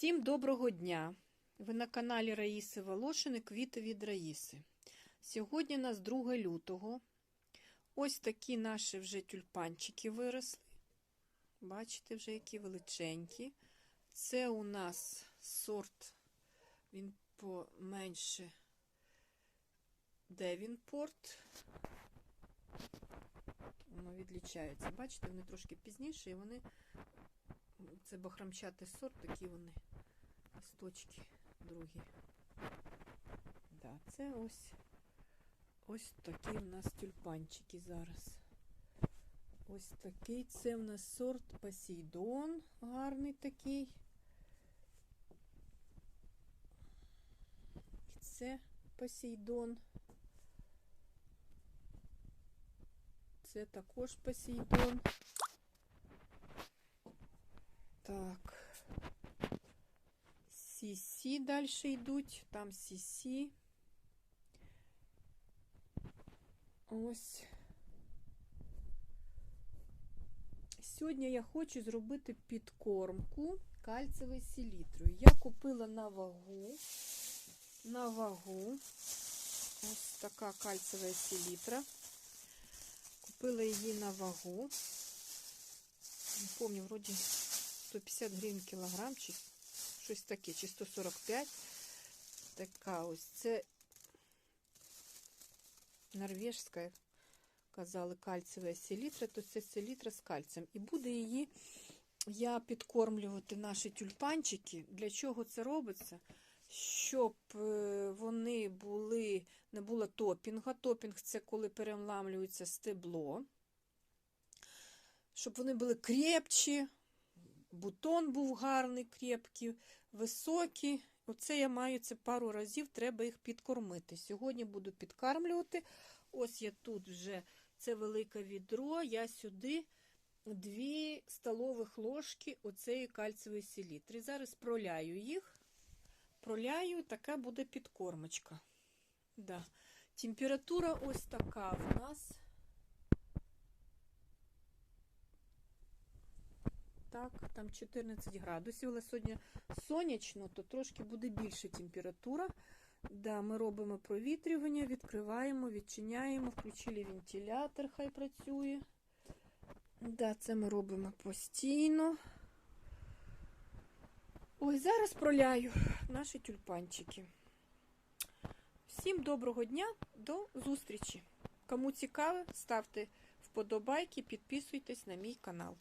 Всім доброго дня! Ви на каналі Раїси Волошини Квіти від Раїси. Сьогодні у нас 2 лютого. Ось такі наші вже тюльпанчики виросли. Бачите, вже які величенькі. Це у нас сорт, він поменше Девінпорт. Воно відлічається. Бачите, вони трошки пізніше і вони це бахромчатий сорт, такі вони листочки другі. Да, це ось ось такі в нас тюльпанчики зараз. Ось такий це в нас сорт Посейдон, гарний такий. І це Посейдон. Це також Посейдон. Так. Сісі далі йдуть. Там Сісі. Ось. Сьогодні я хочу зробити підкормку кальцевою селітрою. Я купила на вагу. На вагу. Ось така кальцева селітра. Купила її на вагу. Не пам'ятаю, вроді 150 гривень кілограм, чи щось таке, чи 145. Така ось. Це норвежська, казали, кальцева селітра, то це селітра з кальцієм. І буде її я підкормлювати наші тюльпанчики. Для чого це робиться? Щоб вони були, не було топінга. Топінг це коли переламлюється стебло. Щоб вони були крепчі, бутон був гарний, крепкий, високий. Оце я маю це пару разів, треба їх підкормити. Сьогодні буду підкармлювати. Ось я тут вже це велике відро, я сюди 2 столових ложки оцеї кальцевої селітри. Зараз проляю їх. Проляю, така буде підкормочка. Да. Температура ось така в нас. Так, там 14 градусів, але сьогодні сонячно, то трошки буде більша температура. Да, Ми робимо провітрювання, відкриваємо, відчиняємо, включили вентилятор, хай працює. Да, Це ми робимо постійно. Ой, зараз проляю наші тюльпанчики. Всім доброго дня, до зустрічі! Кому цікаво, ставте вподобайки, підписуйтесь на мій канал.